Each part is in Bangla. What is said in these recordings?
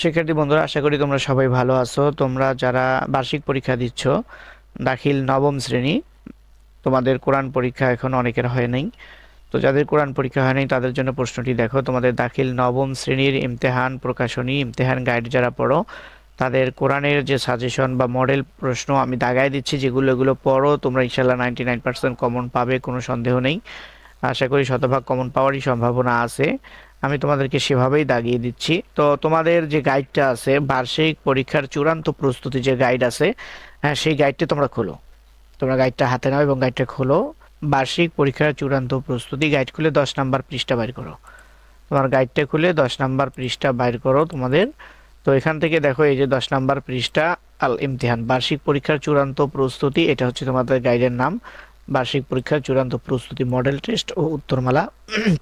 শিক্ষার্থী বন্ধুরা, আশা করি তোমরা সবাই ভালো আছো। তোমরা যারা বার্ষিক পরীক্ষা দিচ্ছ, দাখিল নবম শ্রেণি, তোমাদের কোরআন পরীক্ষা এখন অনেকের হয় নাই। তো যাদের কোরআন পরীক্ষা হয় নাই, তাদের জন্য প্রশ্নটি দেখো। তোমাদের দাখিল নবম শ্রেণির ইমতেহান প্রকাশনী, ইমতেহান গাইড যারা পড়ো, তাদের কোরআনের যে সাজেশন বা মডেল প্রশ্ন আমি দাগায় দিচ্ছি, যেগুলো এগুলো পড়ো, তোমরা ইনশাল্লাহ নাইনটি নাইন পার্সেন্ট কমন পাবে, কোনো সন্দেহ নেই। আশা করি শতভাগ কমন পাওয়ারই সম্ভাবনা আছে। আমি তোমাদেরকে সেভাবেই দাগিয়ে দিচ্ছি। তো তোমাদের যে গাইডটা আছে, বার্ষিক পরীক্ষার চূড়ান্ত প্রস্তুতি যে গাইড আছে হ্যাঁ সেই গাইডটা তোমরা খোলো। তোমরা গাইডটা হাতে নাও এবং গাইডটা খোলো। বার্ষিক পরীক্ষার চূড়ান্ত প্রস্তুতি গাইড খুলে দশ নাম্বার পৃষ্ঠা বাইর করো। তোমার গাইডটা খুলে দশ নাম্বার পৃষ্ঠা বাইর করো তোমাদের। তো এখান থেকে দেখো এই যে দশ নাম্বার পৃষ্ঠা আল ইমতিহান বার্ষিক পরীক্ষার চূড়ান্ত প্রস্তুতি, এটা হচ্ছে তোমাদের গাইডের নাম। বার্ষিক পরীক্ষার চূড়ান্ত প্রস্তুতি মডেল টেস্ট ও উত্তরমালা।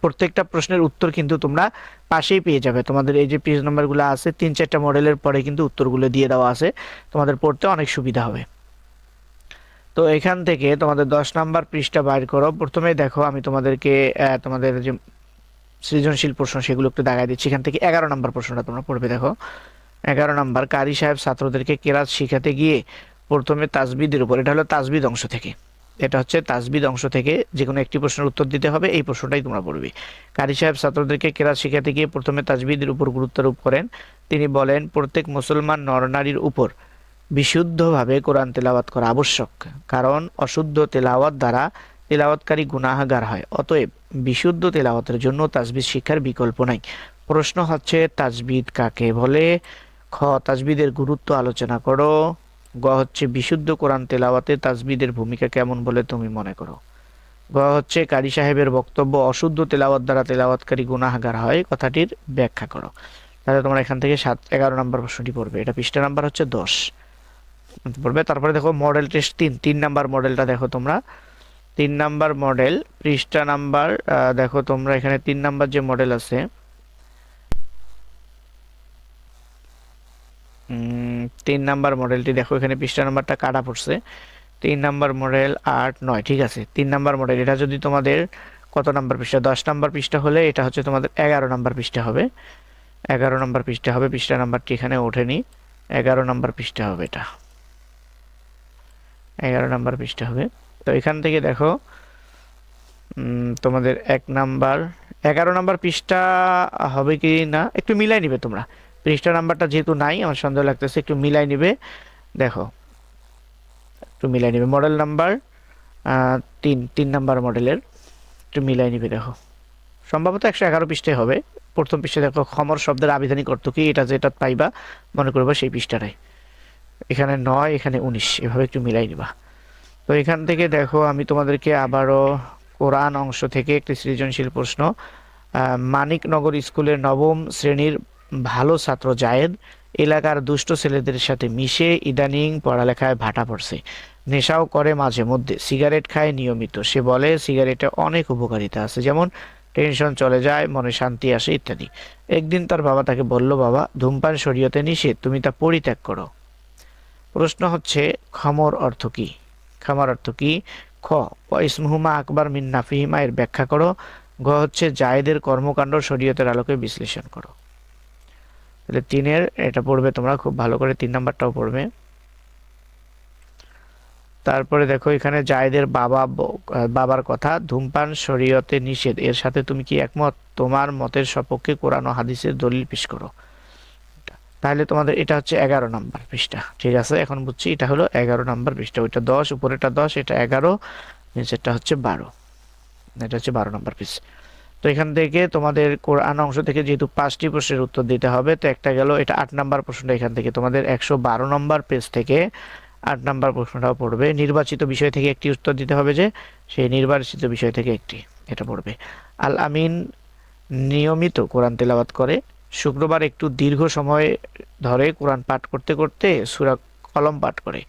প্রত্যেকটা প্রশ্নের উত্তর কিন্তু তোমরা পাশেই পেয়ে যাবে। তোমাদের এই যে পেজ নাম্বারগুলো আছে, তিন চারটা মডেলের পরে কিন্তু উত্তরগুলো দিয়ে দেওয়া আছে। তোমাদের পড়তে অনেক সুবিধা হবে। তো এখান থেকে তোমাদের দশ নাম্বার পৃষ্ঠা বাইর করো। প্রথমে দেখো, আমি তোমাদেরকে তোমাদের যে সৃজনশীল প্রশ্ন, সেগুলো একটু দেখাই দিচ্ছি। এখান থেকে এগারো নাম্বার প্রশ্নটা তোমরা পড়বে, দেখো। এগারো নাম্বার, কারি সাহেব ছাত্রদেরকে কেরাত শিখাতে গিয়ে প্রথমে তাজবিদের উপর, এটা হলো তাজবিদ অংশ থেকে। এটা হচ্ছে তাজবিদ অংশ থেকে যে কোনো একটি প্রশ্নের উত্তর দিতে হবে, এই প্রশ্নটাই তোমরা পড়বে। কারি সাহেব ছাত্রদেরকে কেরাত শিখাতে গিয়ে প্রথমে তাজবিদের উপর গুরুত্বারোপ করেন। তিনি বলেন, প্রত্যেক মুসলমান নরনারীর উপর বিশুদ্ধভাবে কোরআন তেলাওয়াত করা আবশ্যক, কারণ অশুদ্ধ তেলাওয়াত দ্বারা তেলাওয়াতকারী গুনাহগার হয়। অতএব বিশুদ্ধ তেলাওয়াতের জন্য তাজবিদ শিক্ষার বিকল্প নাই। প্রশ্ন হচ্ছে তাজবিদ কাকে বলে? খ তাজবিদের গুরুত্ব আলোচনা করো। গ হচ্ছে বিশুদ্ধ কোরআন তেলাওয়াতে তাজবিদের ভূমিকা কেমন বলে তুমি মনে করো? গ হচ্ছে কারি সাহেবের বক্তব্য, অশুদ্ধ তেলাওয়াত দ্বারা তেলাওয়াতকারী গুনাহগার হয় কথাটির ব্যাখ্যা করো। তাহলে তোমরা এখান থেকে সাত, এগারো নম্বর প্রশ্নটি পড়বে। এটা পৃষ্ঠা নাম্বার হচ্ছে দশ। পড়বে, তারপরে দেখো মডেল টেস্ট তিন। তিন নাম্বার মডেলটা দেখো তোমরা। তিন নাম্বার মডেল পৃষ্ঠা নাম্বার দেখো তোমরা এখানে তিন নাম্বার যে মডেল আছে তিন নাম্বার মডেলটি দেখো, এখানে পৃষ্ঠা নাম্বারটা কাটা পড়ছে। তিন নাম্বার মডেল আট নয়, ঠিক আছে? তিন নাম্বার মডেল এটা যদি তোমাদের কত নাম্বার পৃষ্ঠা? দশ নাম্বার পৃষ্ঠা হলে এটা হচ্ছে তোমাদের এগারো নাম্বার পৃষ্ঠা হবে। এগারো নাম্বার পৃষ্ঠা হবে, পৃষ্ঠা নাম্বারটি এখানে ওঠেনি এগারো নাম্বার পৃষ্ঠা হবে এটা। এগারো নাম্বার পৃষ্ঠা হবে। তো এখান থেকে দেখো তোমাদের এক নাম্বার, এগারো নাম্বার পৃষ্ঠা হবে কি না? একটু মিলাই নিবে তোমরা। পৃষ্ঠা নাম্বারটা যেহেতু নাই, আমার সন্দেহ লাগতেছে, একটু মিলাই নিবে। দেখো, একটু মিলাই নিবে। মডেল নাম্বার তিন তিন নাম্বার মডেলের, একটু মিলাই নিবে, দেখো। সম্ভবত একশো এগারো পৃষ্ঠায় হবে। প্রথম পৃষ্ঠায় দেখো, খমর শব্দের আবিধানিক অর্থ কি? এটা যেটা পাইবা, মনে করবা সেই পৃষ্ঠাটাই। এখানে নয়, এখানে উনিশ, এভাবে একটু মিলাই নিবা। তো এখান থেকে দেখো, আমি তোমাদেরকে আবারও কোরআন অংশ থেকে একটি সৃজনশীল প্রশ্ন মানিকনগর স্কুলের নবম শ্রেণির ভালো ছাত্র জায়েদ, এলাকার দুষ্ট ছেলেদের সাথে মিশে ইদানিং পড়ালেখায় ভাটা পড়ছে। নেশাও করে মাঝে মধ্যে, সিগারেট খায় নিয়মিত। সে বলে, সিগারেটে অনেক উপকারিতা আছে, যেমন টেনশন চলে যায়, মনে শান্তি আসে ইত্যাদি। একদিন তার বাবা তাকে বলল, বাবা, ধূমপান শরীয়তে নিষেধ, তুমি তা পরিত্যাগ করো। প্রশ্ন হচ্ছে, খমর অর্থ কি? খামার অর্থ কি? খ ইসমুহুমা আকবর মিন নাফিহিমা এর ব্যাখ্যা করো। গ হচ্ছে, জায়েদের কর্মকাণ্ড শরীয়তের আলোকে বিশ্লেষণ করো। তাহলে তিনের, এটা পড়বে তোমরা খুব ভালো করে তিন নাম্বারটাও পড়বে। তারপরে দেখো, এখানে জায়েদের বাবা বাবার কথা, ধূমপান, শরীয়তে নিষেধ, এর সাথে তুমি কি একমত? তোমার মতের সপক্ষে কোরআন হাদিসের দলিল পেশ করো। তাহলে তোমাদের, এটা হচ্ছে এগারো নাম্বার পৃষ্ঠা, ঠিক আছে? এখন বুঝছি, এটা হলো এগারো নাম্বার পৃষ্ঠা, ওইটা দশ উপরেটা দশ, এটা এগারো, নিচেরটা হচ্ছে বারো। এটা হচ্ছে বারো নাম্বার পিস তো এখান থেকে তোমাদের কোরআন অংশ থেকে যেহেতু পাঁচটি প্রশ্নের উত্তর দিতে হবে, তো একটা গেল, এটা আট নাম্বার প্রশ্নটা এখান থেকে। তোমাদের একশো বারো নম্বর পেজ থেকে আট নাম্বার প্রশ্নটাও পড়বে। নির্বাচিত বিষয় থেকে একটি উত্তর দিতে হবে যে, সেই নির্বাচিত বিষয় থেকে একটি, এটা পড়বে। আল আমিন নিয়মিত কোরআন তেলাওয়াত করে। শুক্রবার একটু দীর্ঘ সময় ধরে কোরআন পাঠ করতে করতে সুরা কলম পাঠ করে।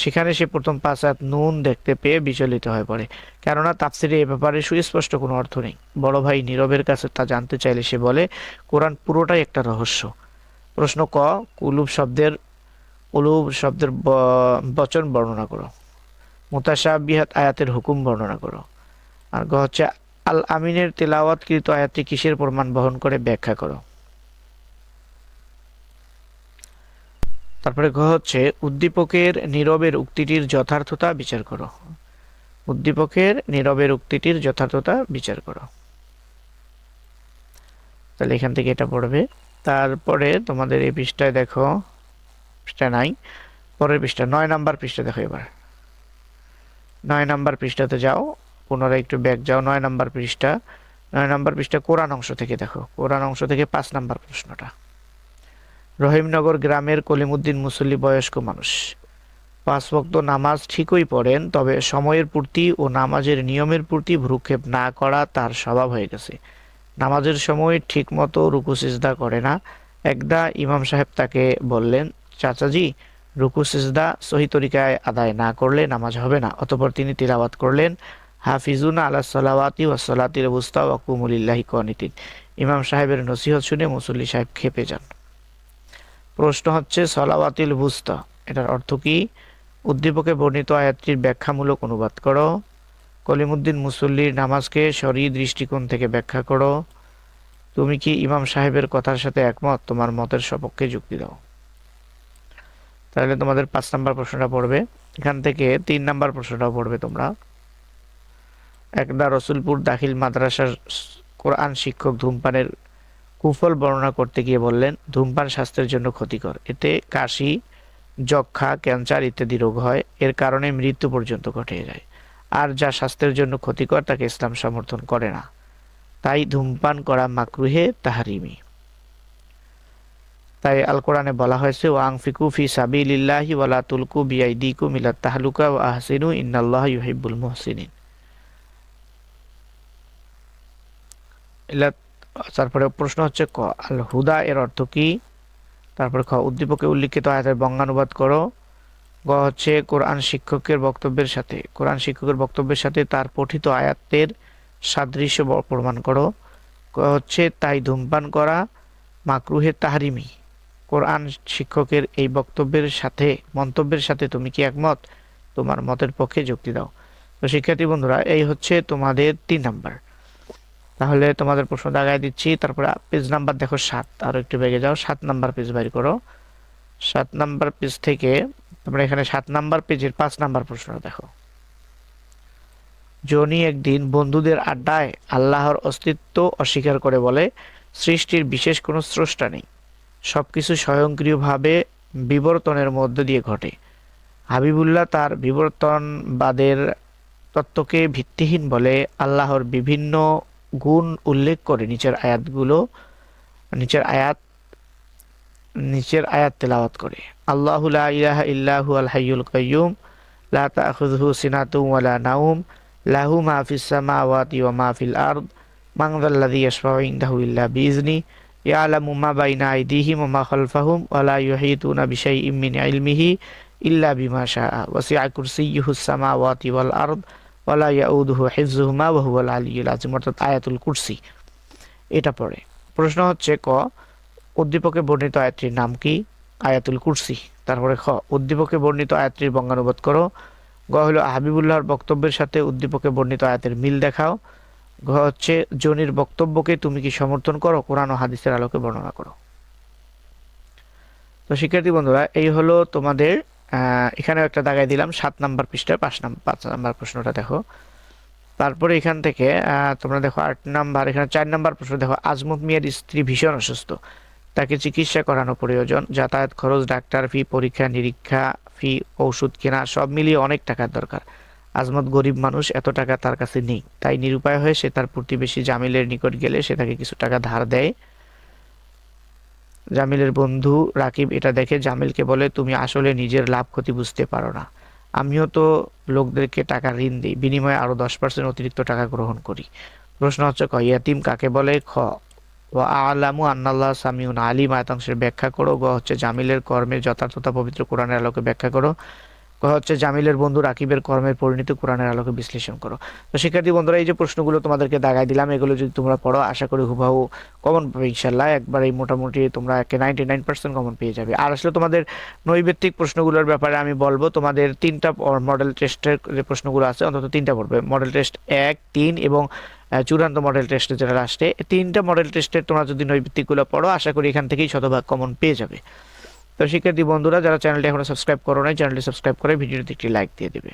সেখানে সে প্রথম পাঁচ আয়াত নুন দেখতে পেয়ে বিচলিত হয়ে পড়ে। কেননা তাফসিরে এ ব্যাপারে সুস্পষ্ট কোনো অর্থ নেই। বড় ভাই নীরবের কাছে তা জানতে চাইলে সে বলে, কোরআন পুরোটাই একটা রহস্য। প্রশ্ন ক, কুলুব শব্দের, উলুব শব্দের বচন বর্ণনা করো। মুতাশাবিহাত আয়াতের হুকুম বর্ণনা করো। আর গ হচ্ছে আল আমিনের তেলাওয়াতকৃত আয়াতটি কিসের প্রমাণ বহন করে ব্যাখ্যা করো? তারপরে ঘ হচ্ছে, উদ্দীপকের নীরবের উক্তিটির যথার্থতা বিচার করো। উদ্দীপকের নীরবের উক্তিটির যথার্থতা বিচার করো। তাহলে এখান থেকে এটা পড়বে। তারপরে তোমাদের এই পৃষ্ঠায় দেখো, পৃষ্ঠা নাই, পরের পৃষ্ঠা, নয় নাম্বার পৃষ্ঠা দেখো এবার। নয় নাম্বার পৃষ্ঠাতে যাও, পুনরায় একটু ব্যাক যাও, নয় নাম্বার পৃষ্ঠা, নয় নাম্বার পৃষ্ঠা কোরআন অংশ থেকে দেখো। কোরআন অংশ থেকে পাঁচ নাম্বার প্রশ্নটা। রহিমনগর গ্রামের কলিমুদ্দিন মুসল্লি বয়স্ক মানুষ। পাঁচ ভক্ত নামাজ ঠিকই পড়েন, তবে সময়ের পূর্তি ও নামাজের নিয়মের পূর্তি ভ্রুক্ষেপ না করা তার স্বভাব হয়ে গেছে। নামাজের সময় ঠিকমতো রুকু সিজদা করে না। একদা ইমাম সাহেব তাকে বললেন, চাচাজি, রুকু সিজদা সহি তরিকায় আদায় না করলে নামাজ হবে না। অতপর তিনি তিলাওয়াত করলেন, হাফিজুনা আল্লাহ সালাওয়াতি ওয়াসালাতির বুস্তা ওয়াকুমুলিল্লাহি কনিতিন ইমাম সাহেবের নসিহত শুনে মুসল্লি সাহেব খেপে যান। প্রশ্ন হচ্ছে, সলাওয়াতিল বুস্তা, এটার অর্থ কি? উদ্দীপকে বর্ণিত আয়াতটির ব্যাখ্যামূলক অনুবাদ করো। কলিমুদ্দিন মুসল্লির নামাজকে শরী দৃষ্টিকোণ থেকে ব্যাখ্যা করো। তুমি কি ইমাম সাহেবের কথার সাথে একমত? তোমার মতের সপক্ষে যুক্তি দাও। তাহলে তোমাদের পাঁচ নাম্বার প্রশ্নটা পড়বে। এখান থেকে তিন নাম্বার প্রশ্নটাও পড়বে তোমরা। একদা রসুলপুর দাখিল মাদ্রাসার কোরআন শিক্ষক ধূমপানের কুফল বর্ণনা করতে গিয়ে বললেন, ধূমপান স্বাস্থ্যের জন্য ক্ষতিকর। এতে কাশি যক্ষা ক্যান্সার ইত্যাদি রোগ হয়। এর কারণে মৃত্যু পর্যন্ত ঘটে যায়। আর যা স্বাস্থ্যের জন্য ক্ষতিকর, তাকে ইসলাম সমর্থন করে না। তাই ধূমপান করা মাকরুহে তাহারিমি। তাই আল কোরআনে বলা হয়েছে ওয়াং ফিকু ফি সাবিলিল্লাহি ওয়ালা তুলকু বিআইদিকু মিলাত তাহলুকা ওয়া আহসিনু ইন্নাল্লাহ ইউহিব্বুল মুহসিনিন। তারপরে প্রশ্ন হচ্ছে ক, আল হুদা এর অর্থ কি? তারপরে খ, উদ্দীপকে উল্লিখিত আয়াতের বঙ্গানুবাদ করো। গ হচ্ছে কোরআন শিক্ষকের বক্তব্যের সাথে, কোরআন শিক্ষকের বক্তব্যের সাথে তার পঠিত আয়াতের সাদৃশ্য প্রমাণ করো। গ হচ্ছে তাই ধূমপান করা, মাকরুহে তাহারিমি। কোরআন শিক্ষকের এই বক্তব্যের সাথে, মন্তব্যের সাথে তুমি কি একমত? তোমার মতের পক্ষে যুক্তি দাও। তো শিক্ষার্থী বন্ধুরা, এই হচ্ছে তোমাদের তিন নাম্বার। তাহলে তোমাদের প্রশ্ন দাগায় দিচ্ছি, তারপরে পেজ নাম্বার দেখো সাত, আরও একটু বেগে যাও, সাত নাম্বার পেজ বাইর করো। সাত নাম্বার পেজ থেকে তোমরা এখানে সাত নাম্বার পেজের পাঁচ নাম্বার প্রশ্ন দেখো। জনি একদিন বন্ধুদের আড্ডায় আল্লাহর অস্তিত্ব অস্বীকার করে বলে, সৃষ্টির বিশেষ কোনো স্রষ্টা নেই। সবকিছু স্বয়ংক্রিয়ভাবে বিবর্তনের মধ্য দিয়ে ঘটে। হাবিবুল্লাহ তার বিবর্তনবাদের তত্ত্বকে ভিত্তিহীন বলে আল্লাহর বিভিন্ন গুণ উল্লেখ করে নিচের আয়াতগুলো, নিচের আয়াত নিচের আয়াত তেলাওয়াত করে। আল্লাহু ইলাহা ইল্লাহু আল হাইয়ুল কাইয়ুম, লা তাখুযহু সিনাতুন ওয়ালা নাওম লাহু মা ফিস সামাওয়াতি ওয়া মা ফিল আরদ, মান যাল্লাযী ইয়াশফাউ ইনদাহু ইল্লা বিইজনি ইয়ালামু মা বাইনা আইদিহিম ওয়া মা খালফাহুম বিশাইইম মিন ইলমিহি ইল্লা বিমা শাআ। ওয়াসি'a কুরসিয়্যুহুস সামাওয়াতি ওয়াল আরদ ওয়ালা ইয়াউদুহু হিফজুহুমা ওয়া হুয়াল আলিয়্যুল আযীম, অর্থাৎ আয়াতুল কুরসি। এটা পড়ে। প্রশ্ন হচ্ছে ক, উদ্দীপকে বর্ণিত আয়াতটির নাম কি? আয়াতুল কুরসি। তারপরে খ, উদ্দীপকে বর্ণিত আয়াতটির বঙ্গানুবাদ করো। গ হলো হাবিবুল্লাহর বক্তব্যের সাথে উদ্দীপকে বর্ণিত আয়াতের মিল দেখাও। ঘ হচ্ছে, জনির বক্তব্যকে তুমি কি সমর্থন করো? কোরআন ও হাদিসের আলোকে বর্ণনা করো। তো শিক্ষার্থী বন্ধুরা, এই হলো তোমাদের এখানে একটা দাগাই দিলাম, সাত নাম্বার পৃষ্ঠায় পাঁচ নাম্বার পাঁচ নাম্বার প্রশ্নটা দেখো। তারপরে এখান থেকে তোমরা দেখো আট নাম্বার, এখানে চার নাম্বার প্রশ্ন, দেখো, আজমত মিয়ার স্ত্রী ভীষণ অসুস্থ। তাকে চিকিৎসা করানো প্রয়োজন, যাতায়াত খরচ, ডাক্তার ফি, পরীক্ষা, নিরীক্ষা ফি, ওষুধ কেনা, সব মিলিয়ে অনেক টাকার দরকার। আজমত গরিব মানুষ, এত টাকা তার কাছে নেই। তাই নিরুপায় হয়ে সে তার প্রতিবেশী জামিলের নিকট গেলে সে তাকে কিছু টাকা ধার দেয়। জামিলের বন্ধু রাকিব এটা দেখে জামিলকে বলে, তুমি আসলে নিজের লাভ ক্ষতি বুঝতে পারো না। আমিও তো লোকদেরকে টাকা ঋণ দিই, বিনিময়ে আরও দশ পার্সেন্ট অতিরিক্ত টাকা গ্রহণ করি। প্রশ্ন হচ্ছে ক, ইয়াতিম কাকে বলে? খ ও আলামু আন্নাল্লাহ সামিউন আলিম আয়াতাংশের ব্যাখ্যা করো। গ হচ্ছে, জামিলের কর্মের যথার্থতা পবিত্র কোরআনের আলোকে ব্যাখ্যা করো। হচ্ছে, জামিলের বন্ধু রাকিবের কর্মের পরিণতি কোরআনের আলোকে বিশ্লেষণ করো। তো শিক্ষার্থী বন্ধুরা, এই যে প্রশ্নগুলো তোমাদেরকে দাগাই দিলাম, এগুলো যদি তোমরা পড়ো, আশা করি হুবাহু কমন পাবে ইনশাল্লাহ একবার এই মোটামুটি তোমরা একে নাইনটি নাইন পার্সেন্ট কমন পেয়ে যাবে। আর আসলে তোমাদের নৈবেত্তিক প্রশ্নগুলোর ব্যাপারে আমি বলব, তোমাদের তিনটা মডেল টেস্টের যে প্রশ্নগুলো আছে, অন্তত তিনটা পড়বে। মডেল টেস্ট এক, তিন এবং চূড়ান্ত মডেল টেস্টে যেটা লাস্টে তিনটা মডেল টেস্টের তোমরা যদি নৈবিত্তিকগুলো পড়ো, আশা করি এখান থেকেই শতভাগ কমন পেয়ে যাবে। তো শিক্ষার্থী বন্ধুরা, যারা চ্যানেলটি এখনও সাবস্ক্রাইব করো নাই, চ্যানেলটি সাবস্ক্রাইব করে ভিডিওতে একটি লাইক দিয়ে দিবে।